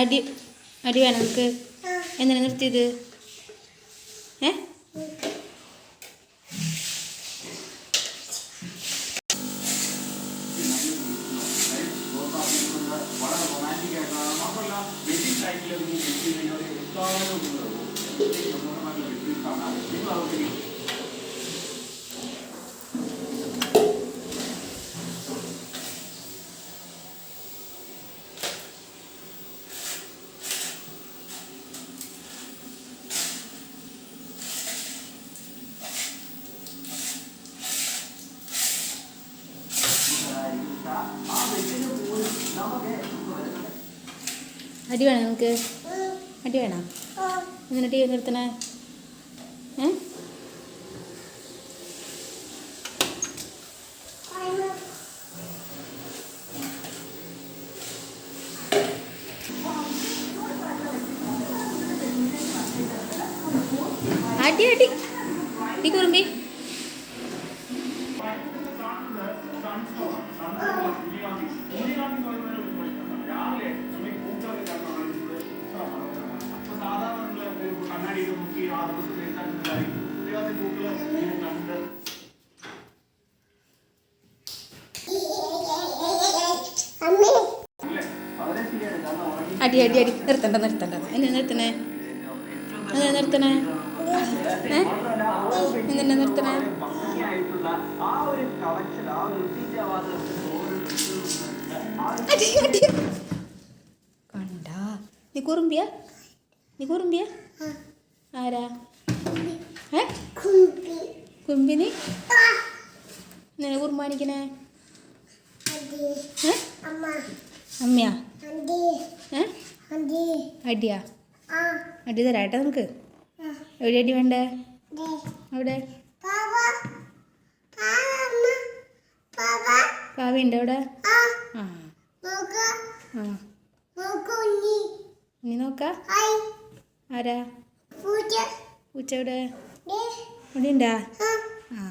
അടി അടി വേണം നമുക്ക് എന്തിനാ നിർത്തിയത്? ഏ? റൊമാന്റിക് ആയിട്ടുള്ള മാത്രമല്ല വെഡിങ് ടൈമിൽ ഒരു വെച്ച് കഴിഞ്ഞാൽ അടി വേണം നമുക്ക് അടി വേണം? എന്നിട്ട് ടീ നിർത്തണേ? അടി അടി. ഈ കുറുമ്പി. അടി അടി അടി. നിർത്തണ്ട നിർത്തണ്ട. എന്തിനാ നിർത്തണേ. എന്തിനാ നിർത്തണേ? എന്തിനാ നിർത്തണേ? അടി അടി. കണ്ട. നീ കുറുമ്പിയ? നീ കുറുമ്പിയ? ആരാ? ഏ? കുമ്പിനി നിന്നെ കുറുമ്പാണിക്കണേ അമ്മയാ? അടിയാ? അടി തരാട്ടെ നമുക്ക് എവിടെ അടി വേണ്ടേ? അവിടെ. പാവയുണ്ട് അവിടെ? ആ. ഇനി നോക്കാം. ആരാ? പൂച്ച. എവിടെ? ഇവിടെ ഉണ്ടാ ആ.